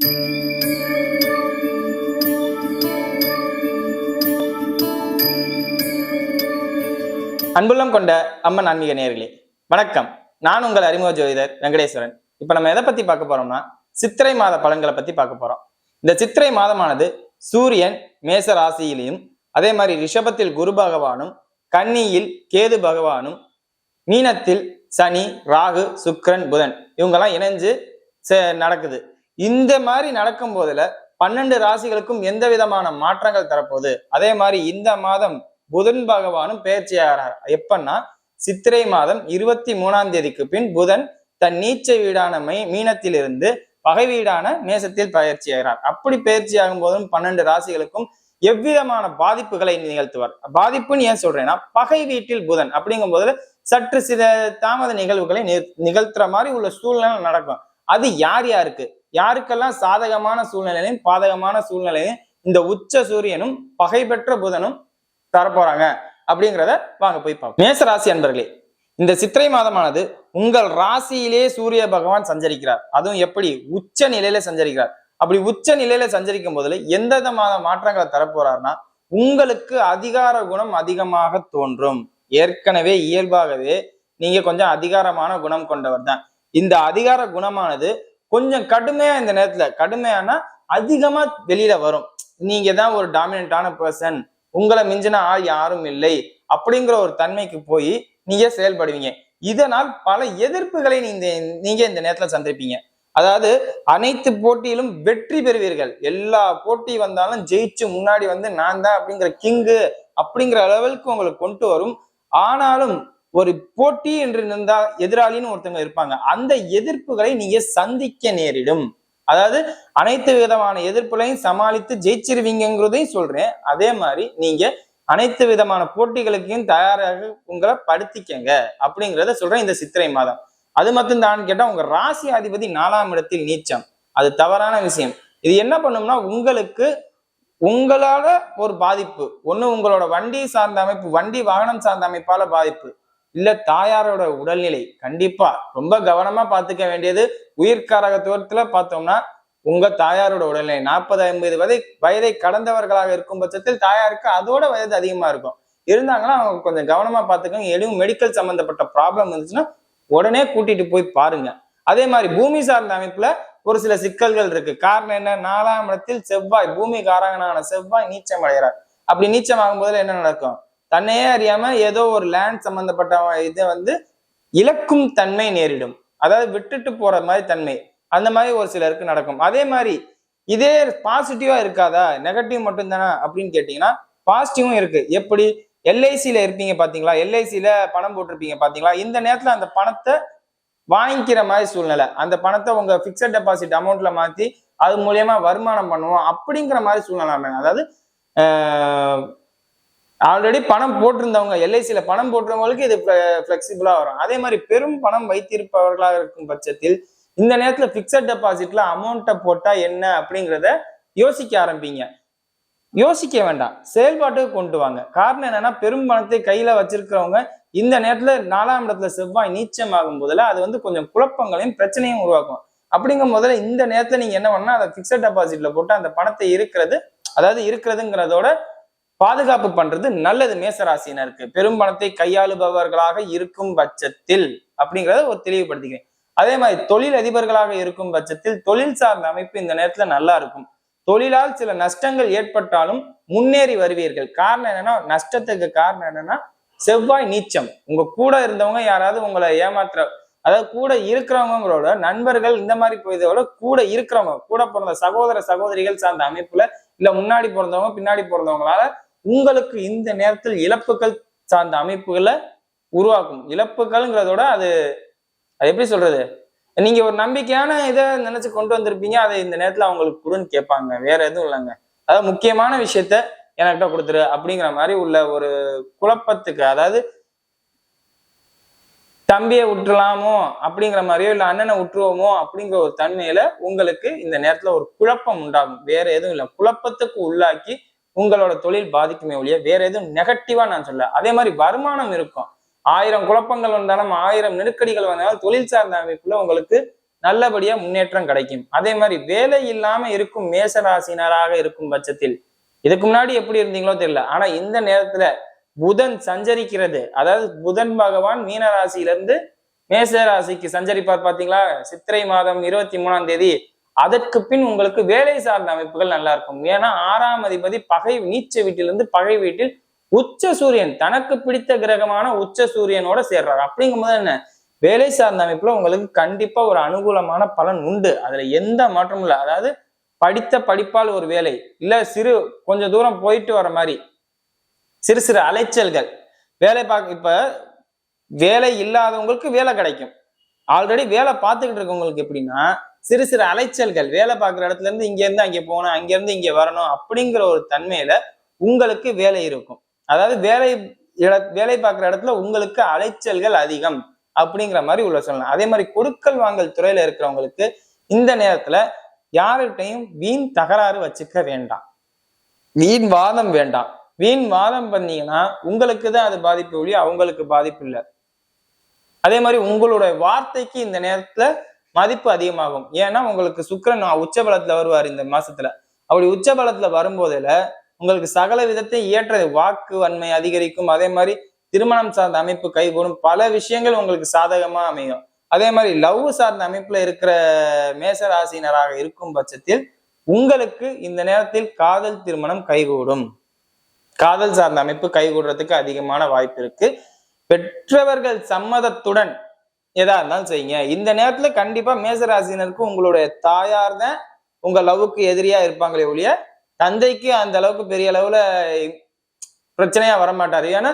அன்புள்ளம் கொண்ட அம்மன் ஆன்மீக நேர்களே வணக்கம். நான் உங்கள் அறிமுக ஜோதிடர் வெங்கடேஸ்வரன். இப்ப நம்ம எதை பத்தி பார்க்க போறோம்னா சித்திரை மாத பலன்களை பத்தி பார்க்க போறோம். இந்த சித்திரை மாதமானது சூரியன் மேச ராசியிலையும் அதே மாதிரி ரிஷபத்தில் குரு பகவானும் கன்னியில் கேது பகவானும் மீனத்தில் சனி ராகு சுக்ரன் புதன் இவங்கெல்லாம் இணைஞ்சு சே- நடக்குது. இந்த மாதிரி நடக்கும் போதுல பன்னெண்டு ராசிகளுக்கும் எந்த விதமான மாற்றங்கள் தரப்போகுது? அதே மாதிரி இந்த மாதம் புதன் பகவானும் பெயர்ச்சியாகிறார் எப்பன்னா சித்திரை மாதம் இருபத்தி மூணாம் தேதிக்கு பின் புதன் தன் நீச்ச வீடான மை மீனத்திலிருந்து பகை வீடான மேசத்தில் பயிற்சியாகிறார் அப்படி பயிற்சியாகும் போதும் பன்னெண்டு ராசிகளுக்கும் எவ்விதமான பாதிப்புகளை நிகழ்த்துவார்? பாதிப்புன்னு ஏன் சொல்றேன்னா பகை வீட்டில் புதன் அப்படிங்கும் போது சற்று சில தாமத நிகழ்வுகளை நிகழ்த்துற மாதிரி உள்ள சூழ்நிலை நடக்கும். அது யார் யாருக்கு? யாருக்கெல்லாம் சாதகமான சூழ்நிலையும் பாதகமான சூழ்நிலையும் இந்த உச்ச சூரியனும் பகை பெற்ற புதனும் தரப்போறாங்க. அப்படிங்கிறத வாங்க போய் பார்ப்போம். மேச ராசி அன்பர்களே இந்த சித்திரை மாதமானது உங்கள் ராசியிலே சூரிய பகவான் சஞ்சரிக்கிறார். அதுவும் எப்படி? உச்ச நிலையில சஞ்சரிக்கிறார். அப்படி உச்ச நிலையில சஞ்சரிக்கும் போதுல எந்த விதமான மாற்றங்களை தரப்போறாருன்னா உங்களுக்கு அதிகார குணம் அதிகமாக தோன்றும். ஏற்கனவே இயல்பாகவே நீங்க கொஞ்சம் அதிகாரமான குணம் கொண்டவர் தான். இந்த அதிகார குணமானது கொஞ்சம் கடுமையா இந்த நேரத்துல கடுமையானா அதிகமா வெளியில வரும். நீங்க தான் ஒரு டாமினண்டான பர்சன் உங்களை மிஞ்சின ஆள் யாரும் இல்லை. அப்படிங்கிற ஒரு தன்மைக்கு போய் நீங்க செயல்படுவீங்க. இதனால் பல எதிர்ப்புகளை நீங்க நீங்க இந்த நேரத்துல சந்திப்பீங்க. அதாவது அனைத்து போட்டியிலும் வெற்றி பெறுவீர்கள். எல்லா போட்டி வந்தாலும் ஜெயிச்சு முன்னாடி வந்து நான் தான் அப்படிங்கிற கிங்கு அப்படிங்கிற அளவுக்கு உங்களை கொண்டு வரும். ஆனாலும் ஒரு போட்டி என்று இருந்தால் எதிராளின்னு ஒருத்தவங்க இருப்பாங்க. அந்த எதிர்ப்புகளை நீங்க சந்திக்க நேரிடும். அதாவது அனைத்து விதமான எதிர்ப்புகளையும் சமாளித்து ஜெயிச்சிருவீங்கிறதையும் சொல்றேன். அதே மாதிரி நீங்க அனைத்து விதமான போட்டிகளுக்கும் தயாராக உங்களை படுத்திக்கங்க அப்படிங்கிறத சொல்றேன் இந்த சித்திரை மாதம். அது மட்டும் தான் கேட்டா உங்க ராசி அதிபதி நாலாம் இடத்தில் நீச்சம். அது தவறான விஷயம். இது என்ன பண்ணும்னா உங்களுக்கு உங்களால ஒரு பாதிப்பு. ஒண்ணு உங்களோட வண்டி சார்ந்த அமைப்பு வண்டி வாகனம் சார்ந்த அமைப்பால பாதிப்பு. இல்ல தாயாரோட உடல்நிலை கண்டிப்பா ரொம்ப கவனமா பாத்துக்க வேண்டியது. உயிர்காரகத்துவத்துல பார்த்தோம்னா உங்க தாயாரோட உடல்நிலை நாற்பது ஐம்பது வயதை வயதை கடந்தவர்களாக இருக்கும் பட்சத்தில் தாயாருக்கு அதோட வயது அதிகமா இருக்கும். இருந்தாங்கன்னா அவங்க கொஞ்சம் கவனமா பாத்துக்கோங்க எதுவும் மெடிக்கல் சம்பந்தப்பட்ட ப்ராப்ளம் இருந்துச்சுன்னா உடனே கூட்டிட்டு போய் பாருங்க. அதே மாதிரி பூமி சார்ந்த அமைப்புல ஒரு சில சிக்கல்கள் இருக்கு. காரணம் என்ன? நாலாம் இடத்தில் செவ்வாய் பூமி காரகனான செவ்வாய் நீச்சம் அடைகிறார். அப்படி நீச்சம் ஆகும்போதுல என்ன நடக்கும்? தன்னையே அறியாம ஏதோ ஒரு லேண்ட் சம்பந்தப்பட்ட இதை வந்து இழக்கும் தன்மை நேரிடும். அதாவது விட்டுட்டு போற மாதிரி தன்மை. அந்த மாதிரி ஒரு சிலருக்கு நடக்கும். அதே மாதிரி இதே பாசிட்டிவா இருக்காதா? நெகட்டிவ் மட்டும்தானா? அப்படின்னு கேட்டீங்கன்னா பாசிட்டிவும் இருக்கு. எப்படி? எல்ஐசியில இருப்பீங்க பாத்தீங்களா? எல்ஐசியில பணம் போட்டிருப்பீங்க பாத்தீங்களா? இந்த நேரத்துல அந்த பணத்தை வாங்கிக்கிற மாதிரி சூழ்நிலை. அந்த பணத்தை உங்க பிக்சட் டெபாசிட் அமௌண்ட்ல மாத்தி அது மூலியமா வருமானம் பண்ணுவோம் அப்படிங்கிற மாதிரி சூழ்நிலை அதாவது ஆல்ரெடி பணம் போட்டிருந்தவங்க எல்ஐசியில் பணம் போட்டிருந்தவங்களுக்கு இது ஃப்ளெக்சிபிளாக வரும். அதே மாதிரி பெரும் பணம் வைத்திருப்பவர்களாக இருக்கும் பட்சத்தில் இந்த நேரத்தில் ஃபிக்ஸட் டெபாசிட்ல அமௌண்ட்டை போட்டால் என்ன அப்படிங்கிறத யோசிக்க ஆரம்பிங்க. யோசிக்க வேண்டாம். செயல்பாட்டுக்கு கொண்டு வாங்க. காரணம் என்னன்னா பெரும் பணத்தை கையில வச்சிருக்கிறவங்க இந்த நேரத்துல நாலாம் இடத்துல செவ்வாய் நீச்சம் ஆகும் போதுல அது வந்து கொஞ்சம் குழப்பங்களையும் பிரச்சனையும் உருவாக்கும். அப்படிங்கும் போதுல இந்த நேரத்துல நீங்க என்ன பண்ணா அதை பிக்சட் டெபாசிட்ல போட்டு அந்த பணத்தை இருக்கிறது அதாவது இருக்கிறதுங்கிறதோட பாதுகாப்பு பண்றது நல்லது மேசராசினருக்கு. பெரும் பணத்தை கையாளுபவர்களாக இருக்கும் பட்சத்தில் அப்படிங்கறத ஒரு தெளிவுபடுத்திக்கிறேன். அதே மாதிரி தொழில் அதிபர்களாக இருக்கும் பட்சத்தில் தொழில் சார்ந்த அமைப்பு இந்த நேரத்துல நல்லா இருக்கும். தொழிலால் சில நஷ்டங்கள் ஏற்பட்டாலும் முன்னேறி வருவீர்கள். காரணம் என்னன்னா நஷ்டத்துக்கு காரணம் என்னன்னா செவ்வாய் நீச்சம். உங்க கூட இருந்தவங்க யாராவது உங்களை ஏமாற்ற அதாவது கூட இருக்கிறவங்களோட நண்பர்கள் இந்த மாதிரி போயதோட கூட இருக்கிறவங்க கூட பிறந்த சகோதர சகோதரிகள் சார்ந்த அமைப்புல இல்ல முன்னாடி பிறந்தவங்க பின்னாடி பிறந்தவங்களால உங்களுக்கு இந்த நேரத்தில் இழப்புகள் சார்ந்த அமைப்புகளை உருவாக்கும். இழப்புகள்ங்கிறதோட அது அது எப்படி சொல்றது? நீங்க ஒரு நம்பிக்கையான இதை நினைச்சு கொண்டு வந்திருப்பீங்க அதை இந்த நேரத்துல அவங்களுக்கு கொடுன்னு கேட்பாங்க. வேற எதுவும் இல்லைங்க. அதாவது முக்கியமான விஷயத்த எனக்கிட்ட கொடுத்துரு அப்படிங்கிற மாதிரி உள்ள ஒரு குழப்பத்துக்கு அதாவது தம்பியை விட்டுலாமோ அப்படிங்கிற மாதிரியோ இல்ல அண்ணனை விட்டுருவோமோ அப்படிங்கிற ஒரு தன்மையில உங்களுக்கு இந்த நேரத்துல ஒரு குழப்பம் உண்டாகும். வேற எதுவும் இல்லை. குழப்பத்துக்கு உள்ளாக்கி உங்களோட தொழில் பாதிக்குமே ஒழிய வேற எதுவும் நெகட்டிவா நான் சொல்ல அதே மாதிரி வருமானம் இருக்கும். ஆயிரம் குழப்பங்கள் வந்தாலும் ஆயிரம் நெருக்கடிகள் வந்தாலும் தொழில் சார்ந்த அமைப்புல உங்களுக்கு நல்லபடியா முன்னேற்றம் கிடைக்கும். அதே மாதிரி வேலை இல்லாம இருக்கும் மேசராசினராக இருக்கும் பட்சத்தில். இதுக்கு முன்னாடி எப்படி இருந்தீங்களோ தெரியல. ஆனா இந்த நேரத்துல புதன் சஞ்சரிக்கிறது அதாவது புதன் பகவான் மீனராசியிலிருந்து மேச ராசிக்கு சஞ்சரிப்பார் பாத்தீங்களா? சித்திரை மாதம் இருபத்தி மூணாம் தேதி அதற்கு பின் உங்களுக்கு வேலை சார்ந்த அமைப்புகள் நல்லா இருக்கும். ஏன்னா ஆறாம் அதிபதி பகை நீச்ச வீட்டிலிருந்து பகை வீட்டில் உச்ச சூரியன் தனக்கு பிடித்த கிரகமான உச்ச சூரியனோட சேர்றாரு. அப்படிங்கும்போது என்ன? வேலை சார்ந்த அமைப்புல உங்களுக்கு கண்டிப்பா ஒரு அனுகூலமான பலன் உண்டு. அதுல எந்த மாற்றமும் இல்லை. அதாவது படித்த படிப்பால் ஒரு வேலை இல்ல சிறு கொஞ்சம் தூரம் போயிட்டு வர மாதிரி சிறு சிறு அலைச்சல்கள். வேலை பார்க்க இப்ப வேலை இல்லாதவங்களுக்கு வேலை கிடைக்கும். ஆல்ரெடி வேலை பார்த்துக்கிட்டு இருக்கவங்களுக்கு எப்படின்னா சிறு சிறு அலைச்சல்கள் வேலை பார்க்குற இடத்துல இருந்து இங்கேருந்து அங்கே போகணும் அங்கேருந்து இங்கே வரணும் அப்படிங்கிற ஒரு தன்மையில உங்களுக்கு வேலை இருக்கும். அதாவது வேலை இட- வேலை பார்க்குற இடத்துல உங்களுக்கு அலைச்சல்கள் அதிகம் அப்படிங்கிற மாதிரி உள்ள சொல்லலாம். அதே மாதிரி கொடுக்கல் வாங்கல் துறையில இருக்கிறவங்களுக்கு இந்த நேரத்துல யார்கிட்டையும் வீண் தகராறு வச்சுக்க வேண்டாம். வீண் வாதம் வேண்டாம். வீண் வாதம் பண்ணீங்கன்னா உங்களுக்கு தான் அது பாதிப்பு ஒழிய அவங்களுக்கு பாதிப்பு இல்லை. அதே மாதிரி உங்களுடைய வார்த்தைக்கு இந்த நேரத்துல மதிப்பு அதிகமாகும். ஏன்னா உங்களுக்கு சுக்கிரன் உச்சபலத்துல வருவார் இந்த மாசத்துல. அப்படி உச்சபலத்துல வரும்போதுல உங்களுக்கு சகல விதத்தை இயற்றது வாக்கு வன்மை அதிகரிக்கும். அதே மாதிரி திருமணம் சார்ந்த அமைப்பு கைகூடும். பல விஷயங்கள் உங்களுக்கு சாதகமா அமையும். அதே மாதிரி லவ் சார்ந்த அமைப்புல இருக்கிற மேசராசினராக இருக்கும் பட்சத்தில் உங்களுக்கு இந்த நேரத்தில் காதல் திருமணம் கைகூடும். காதல் சார்ந்த அமைப்பு கைகூடுறதுக்கு அதிகமான வாய்ப்பு இருக்கு. பெற்றவர்கள் சம்மதத்துடன் எதா இருந்தாலும் செய்யுங்க. இந்த நேரத்துல கண்டிப்பா மேசராசினருக்கு உங்களுடைய தாயார் தான் உங்க லவ்வுக்கு எதிரியா இருப்பாங்களே ஒழிய தந்தைக்கு அந்த அளவுக்கு பெரிய அளவுல பிரச்சனையா வரமாட்டாரு. ஏன்னா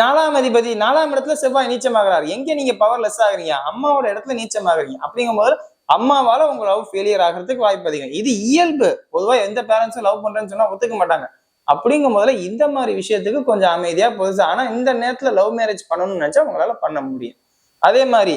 நாலாம் அதிபதி நாலாம் இடத்துல செவ்வாய் நீச்சமாகறாரு. எங்க நீங்க பவர்லெஸ் ஆகுறீங்க? அம்மாவோட இடத்துல நீச்சமாகறீங்க. அப்படிங்கும்போது அம்மாவால உங்க லவ் ஃபெயிலியர் ஆகிறதுக்கு வாய்ப்பு அதிகம். இது இயல்பு. பொதுவா எந்த பேரண்ட்ஸும் லவ் பண்றேன்னு சொன்னா ஒத்துக்க மாட்டாங்க. அப்படிங்கும் போதுல இந்த மாதிரி விஷயத்துக்கு கொஞ்சம் அமைதியா புதுசா ஆனா இந்த நேரத்துல லவ் மேரேஜ் பண்ணணும்னு நினைச்சா உங்களால பண்ண முடியும். அதே மாதிரி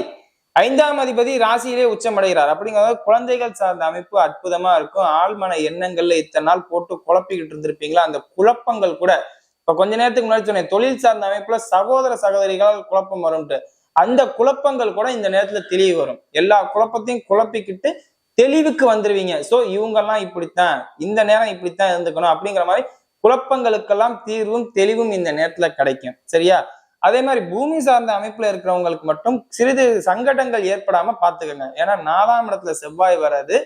ஐந்தாம் அதிபதி ராசியிலே உச்சமடைகிறார். அப்படிங்கிறது குழந்தைகள் சார்ந்த அமைப்பு அற்புதமா இருக்கும். ஆழ்மன எண்ணங்கள்ல இத்தனை நாள் போட்டு குழப்பிக்கிட்டு இருந்திருப்பீங்களா? அந்த குழப்பங்கள் கூட இப்ப கொஞ்ச நேரத்துக்கு முன்னாடி சொன்னேன் தொழில் சார்ந்த அமைப்புல சகோதர சகோதரிகளால் குழப்பம் வரும்ட்டு அந்த குழப்பங்கள் கூட இந்த நேரத்துல தெளிவு வரும். எல்லா குழப்பத்தையும் குழப்பிக்கிட்டு தெளிவுக்கு வந்துருவீங்க. சோ இவங்கெல்லாம் இப்படித்தான் இந்த நேரம் இப்படித்தான் இருந்துக்கணும் அப்படிங்கிற மாதிரி குழப்பங்களுக்கெல்லாம் தீர்வும் தெளிவும் இந்த நேரத்துல கிடைக்கும். சரியா? அதே மாதிரி பூமி சார்ந்த அமைப்புல இருக்கிறவங்களுக்கு மட்டும் சிறிது சங்கடங்கள் ஏற்படாம பாத்துக்கோங்க ஏன்னா நாலாம் இடத்துல செவ்வாய் வர்றது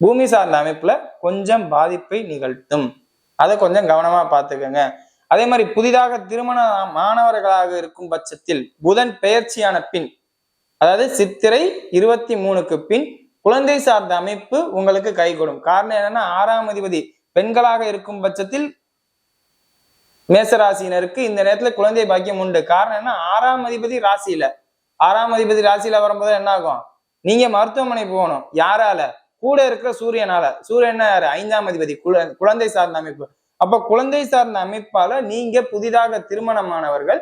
பூமி சார்ந்த அமைப்புல கொஞ்சம் பாதிப்பை நிகழ்த்தும். அதை கொஞ்சம் கவனமா பாத்துக்கோங்க அதே மாதிரி புதிதாக திருமண மாணவர்களாக இருக்கும் பட்சத்தில் புதன் பெயர்ச்சியான பின் அதாவது சித்திரை இருபத்தி மூணுக்கு பின் குழந்தை சார்ந்த அமைப்பு உங்களுக்கு கைகூடும். காரணம் என்னன்னா ஆறாம் அதிபதி பெண்களாக இருக்கும் பட்சத்தில் மேசராசினருக்கு இந்த நேரத்துல குழந்தை பாக்கியம் உண்டு. காரணம் என்ன? ஆறாம் அதிபதி ராசியில. ஆறாம் அதிபதி ராசியில வரும்போது என்ன ஆகும்? நீங்க மருத்துவமனை போகணும். யாரால? கூட இருக்கிற சூரியனால. சூரியன் யாரு ஐந்தாம் அதிபதி. குழ- குழந்தை சார்ந்த அமைப்பு. அப்ப குழந்தை சார்ந்த அமைப்பால நீங்க புதிதாக திருமணமானவர்கள்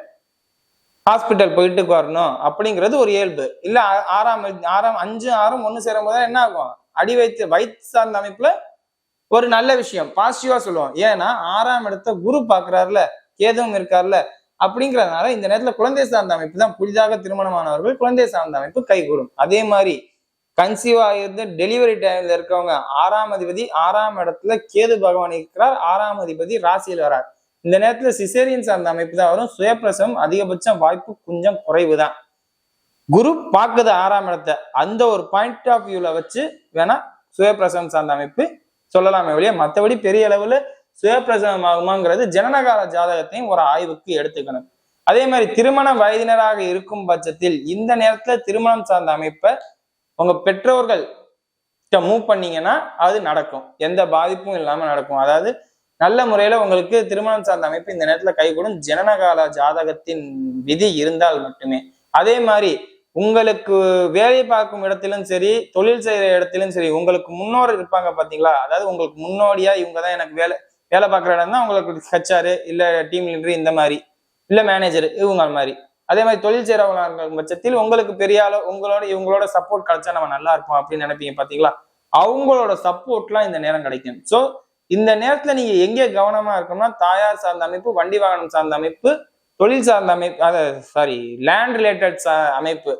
ஹாஸ்பிட்டல் போயிட்டு வரணும் அப்படிங்கிறது ஒரு இயல்பு. இல்ல ஆறாம் ஆறாம் அஞ்சு ஆறும் ஒன்னு சேரும் போது என்ன ஆகும்? அடி வைத்து வயிற்று சார்ந்த அமைப்புல ஒரு நல்ல விஷயம். பாசிட்டிவா சொல்லுவோம் ஏன்னா ஆறாம் இடத்த குரு பாக்குறாருல கேதுவும் இருக்கார்ல அப்படிங்கறதுனால இந்த நேரத்துல குழந்தை சார்ந்த அமைப்பு தான் புதிதாக திருமணமானவர்கள் குழந்தை சார்ந்த அமைப்பு கைகூடும். அதே மாதிரி கன்சீவ் ஆகிருந்து டெலிவரி டைம்ல இருக்கவங்க ஆறாம் அதிபதி ஆறாம் இடத்துல கேது பகவான் இருக்கிறார் ஆறாம் அதிபதி ராசியில் வரார் இந்த நேரத்துல சிசேரியன் சார்ந்த அமைப்பு தான் வரும். சுயப்பிரசவம் அதிகபட்சம் வாய்ப்பு கொஞ்சம் குறைவு தான். குரு பார்க்குது ஆறாம் இடத்தை. அந்த ஒரு பாயிண்ட் ஆஃப் வியூல வச்சு வேணா சுயப்பிரசவம் சார்ந்த அமைப்பு சொல்லலாமே வெளியே மற்றபடி பெரிய அளவில் சுயப்பிரசவம் ஆகுமாங்கிறது ஜனனகால ஜாதகத்தையும் ஒரு ஆய்வுக்கு எடுத்துக்கணும். அதே மாதிரி திருமண வயதினராக இருக்கும் பட்சத்தில் இந்த நேரத்துல திருமணம் சார்ந்த அமைப்பை உங்க பெற்றோர்கள் மூவ் பண்ணீங்கன்னா அது நடக்கும். எந்த பாதிப்பும் இல்லாம நடக்கும். அதாவது நல்ல முறையில உங்களுக்கு திருமணம் சார்ந்த அமைப்பு இந்த நேரத்துல கைகூடும் ஜனனகால ஜாதகத்தின் விதி இருந்தால் மட்டுமே. அதே மாதிரி உங்களுக்கு வேலை பார்க்கும் இடத்திலும் சரி தொழில் செய்கிற இடத்திலும் சரி உங்களுக்கு முன்னோர் இருப்பாங்க பார்த்தீங்களா அதாவது உங்களுக்கு முன்னோடியா இவங்க தான் எனக்கு வேலை வேலை பார்க்குற இடம் தான் உங்களுக்கு ஹெச்ஆர் இல்லை டீம் லீடர் இந்த மாதிரி இல்லை மேனேஜர் இவங்க மாதிரி. அதே மாதிரி தொழில் செய்கிறவங்க பட்சத்தில் உங்களுக்கு பெரிய அளவு உங்களோட இவங்களோட சப்போர்ட் கிடைச்சா நம்ம நல்லா இருப்போம் அப்படின்னு நினைப்பீங்க பார்த்தீங்களா அவங்களோட சப்போர்ட்லாம் இந்த நேரம் கிடைக்கும். ஸோ இந்த நேரத்தில் நீங்கள் எங்கே கவனமாக இருக்கணும்னா தாயார் சார்ந்த அமைப்பு வண்டி வாகனம் சார்ந்த அமைப்பு தொழில் சார்ந்த அமைப்பு அத சாரி லேண்ட் ரிலேட்டட் அமைப்பு.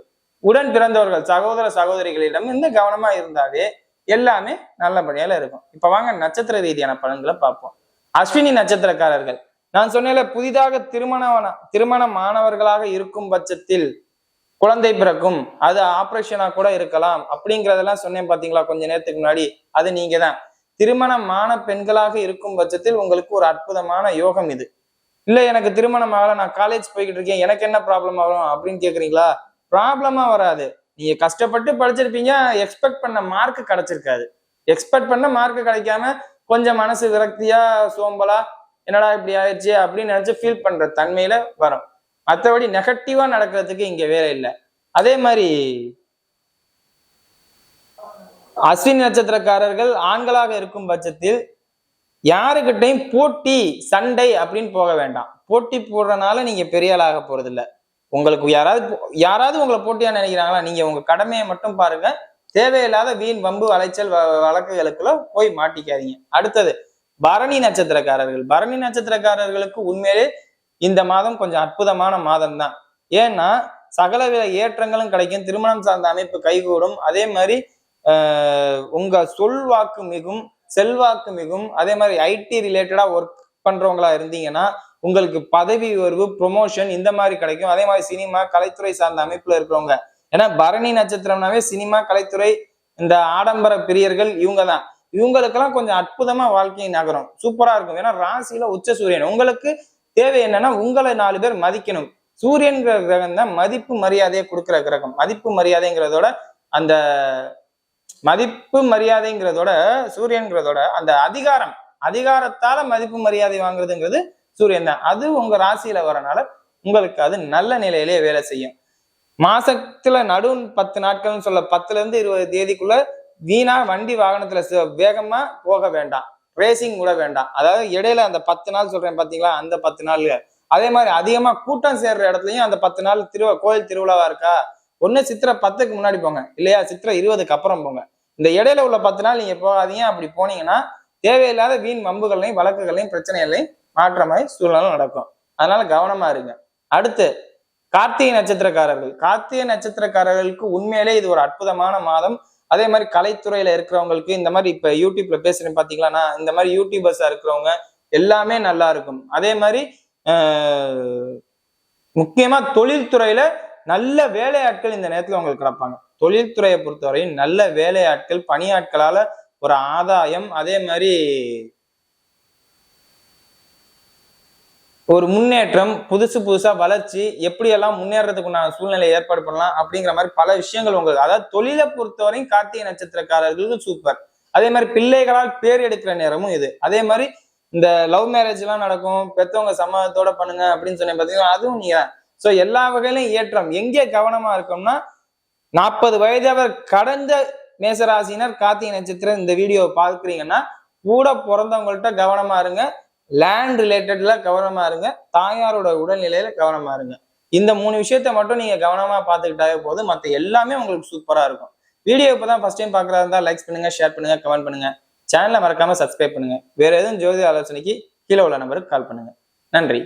உடன் பிறந்தவர்கள் சகோதர சகோதரிகளிடம் இருந்து கவனமா இருந்தாவே எல்லாமே நல்லபடியால இருக்கும். இப்ப வாங்க நட்சத்திர ரீதியான பலன்களை பார்ப்போம். அஸ்வினி நட்சத்திரக்காரர்கள் நான் சொன்னேன்ல புதிதாக திருமண திருமணமானவர்களாக இருக்கும் பட்சத்தில் குழந்தை பிறக்கும் அது ஆபரேஷனா கூட இருக்கலாம். அப்படிங்கிறதெல்லாம் சொன்னேன் பாத்தீங்களா கொஞ்ச நேரத்துக்கு முன்னாடி. அது நீங்க தான் திருமணமான பெண்களாக இருக்கும் பட்சத்தில் உங்களுக்கு ஒரு அற்புதமான யோகம் இது. இல்ல எனக்கு திருமணம் ஆகல நான் காலேஜ் போய்கிட்டு இருக்கேன் எனக்கு என்ன ப்ராப்ளம் ஆகும்? அப்படின்னு கேக்குறீங்களா? ப்ராப்ளமா வராது. நீங்க கஷ்டப்பட்டு படிச்சிருப்பீங்க எக்ஸ்பெக்ட் பண்ண மார்க் கிடைச்சிருக்காது. எக்ஸ்பெக்ட் பண்ண மார்க் கிடைக்காம கொஞ்சம் மனசு விரக்தியா சோம்பலா என்னடா இப்படி ஆயிடுச்சு அப்படின்னு நினைச்சு ஃபீல் பண்ற தன்மையில வரும். மற்றபடி நெகட்டிவா நடக்கிறதுக்கு இங்க வேலை இல்லை. அதே மாதிரி அஸ்வின் நட்சத்திரக்காரர்கள் ஆண்களாக இருக்கும் பட்சத்தில் யாருக்கிட்டையும் போட்டி சண்டை அப்படின்னு போக வேண்டாம். போட்டி போடுறதுனால நீங்க பெரிய ஆளாக போறது உங்களுக்கு யாராவது போ- யாராவது உங்களை போட்டியா நினைக்கிறாங்களா நீங்க உங்க கடமையை மட்டும் பாருங்க. தேவையில்லாத வீண் வம்பு அலைச்சல் வ- வழக்குகளுக்குள்ள போய் மாட்டிக்காதீங்க. அடுத்தது பரணி நட்சத்திரக்காரர்கள். பரணி நட்சத்திரக்காரர்களுக்கு உண்மையிலே இந்த மாதம் கொஞ்சம் அற்புதமான மாதம் தான் ஏன்னா சகலவித ஏற்றங்களும் கிடைக்கும். திருமணம் சார்ந்த அமைப்பு கைகூடும். அதே மாதிரி உங்க சொல்வாக்கு மிகும் செல்வாக்கு மிகும். அதே மாதிரி ஐடி ரிலேட்டடா ஒர்க் பண்றவங்களா இருந்தீங்கன்னா உங்களுக்கு பதவி உயர்வு ப்ரொமோஷன் இந்த மாதிரி கிடைக்கும். அதே மாதிரி சினிமா கலைத்துறை சார்ந்த அமைப்புல இருக்கிறவங்க. ஏன்னா பரணி நட்சத்திரம்னாவே சினிமா கலைத்துறை இந்த ஆடம்பர பிரியர்கள் இவங்க தான் இவங்களுக்கெல்லாம் கொஞ்சம் அற்புதமா வாழ்க்கை நகரும். சூப்பரா இருக்கும். ஏன்னா ராசியில உச்ச சூரியன். உங்களுக்கு தேவை என்னன்னா உங்களை நாலு பேர் மதிக்கணும். சூரியன்கிற கிரகம் தான் மதிப்பு மரியாதையை கொடுக்குற கிரகம். மதிப்பு மரியாதைங்கிறதோட அந்த மதிப்பு மரியாதைங்கிறதோட சூரியன்கிறதோட அந்த அதிகாரம். அதிகாரத்தால மதிப்பு மரியாதை வாங்குறதுங்கிறது சூரியன் தான். அது உங்க ராசியில வரனால உங்களுக்கு அது நல்ல நிலையிலே வேலை செய்யும். மாசத்துல நடு பத்து நாட்கள்னு சொல்ல பத்துல இருந்து இருபது தேதிக்குள்ள வீணா வண்டி வாகனத்துல வேகமா போக வேண்டாம். ரேசிங் கூட வேண்டாம். அதாவது இடையில அந்த பத்து நாள் சொல்றேன் பாத்தீங்களா? அந்த பத்து நாள் அதே மாதிரி அதிகமா கூட்டம் சேர்ற இடத்துலயும் அந்த பத்து நாள் திருவ கோயில் திருவிழாவா இருக்கா? ஒன்னு சித்திரை பத்துக்கு முன்னாடி போங்க. இல்லையா? சித்திரை இருபதுக்கு அப்புறம் போங்க. இந்த இடையில உள்ள பத்து நாள் நீங்க போகாதீங்க. அப்படி போனீங்கன்னா தேவையில்லாத வீண் வம்புகளையும் வழக்குகளையும் பிரச்சனைகளையும் மாற்றமாய் சூழ்நிலை நடக்கும். அதனால கவனமா இருங்க. அடுத்து கார்த்திகை நட்சத்திரக்காரர்கள். கார்த்திகை நட்சத்திரக்காரர்களுக்கு உண்மையிலே இது ஒரு அற்புதமான மாதம். அதே மாதிரி கலைத்துறையில இருக்கிறவங்களுக்கு இந்த மாதிரி இப்ப யூடியூப்ல பேசுறேன் பாத்தீங்களா நான் இந்த மாதிரி யூடியூபர்ஸா இருக்கிறவங்க எல்லாமே நல்லா இருக்கும். அதே மாதிரி ஆஹ், முக்கியமா தொழில்துறையில நல்ல வேலையாட்கள் இந்த நேரத்துல உங்களுக்கு கிடப்பாங்க. தொழில்துறையை பொறுத்தவரையும் நல்ல வேலையாட்கள் பணியாட்களால ஒரு ஆதாயம் அதே மாதிரி ஒரு முன்னேற்றம் புதுசு புதுசா வளர்ச்சி எப்படியெல்லாம் முன்னேறதுக்குண்டான சூழ்நிலை ஏற்பாடு பண்ணலாம் அப்படிங்கிற மாதிரி பல விஷயங்கள் உங்களுக்கு. அதாவது தொழிலை பொறுத்தவரையும் கார்த்திகை நட்சத்திரக்காரர்களுக்கு சூப்பர் அதே மாதிரி பிள்ளைகளால் பேர் எடுக்கிற நேரமும் இது. அதே மாதிரி இந்த லவ் மேரேஜ் எல்லாம் நடக்கும் பெத்தவங்க சம்மதத்தோட பண்ணுங்க அப்படின்னு சொன்னேன் பாத்தீங்கன்னா அதுவும் நீங்க சோ எல்லா வகையிலும் ஏற்றம். எங்கே கவனமா இருக்கோம்னா நாற்பது வயதவர் கடந்த மேசராசினர் கார்த்திகை நட்சத்திரம் இந்த வீடியோ பார்க்குறீங்கன்னா கூட பிறந்தவங்கள்ட்ட கவனமா இருங்க. லேண்ட் ரிலேட்டட்ல கவனமா இருங்க. தாயாரோட உடல்நிலையில கவனமா இருங்க. இந்த மூணு விஷயத்த மட்டும் நீங்க கவனமா பார்த்துக்கிட்டாவே போதும். மற்ற எல்லாமே உங்களுக்கு சூப்பரா இருக்கும். வீடியோ இப்பதான் ஃபர்ஸ்ட் டைம் பார்க்கறதா இருந்தா லைக்ஸ் பண்ணுங்க ஷேர் பண்ணுங்க கமெண்ட் பண்ணுங்க. சேனலை மறக்காம சப்ஸ்கிரைப் பண்ணுங்க. வேற எதுவும் ஜோதி ஆலோசனைக்கு கீழே உள்ள நம்பருக்கு கால் பண்ணுங்க. நன்றி.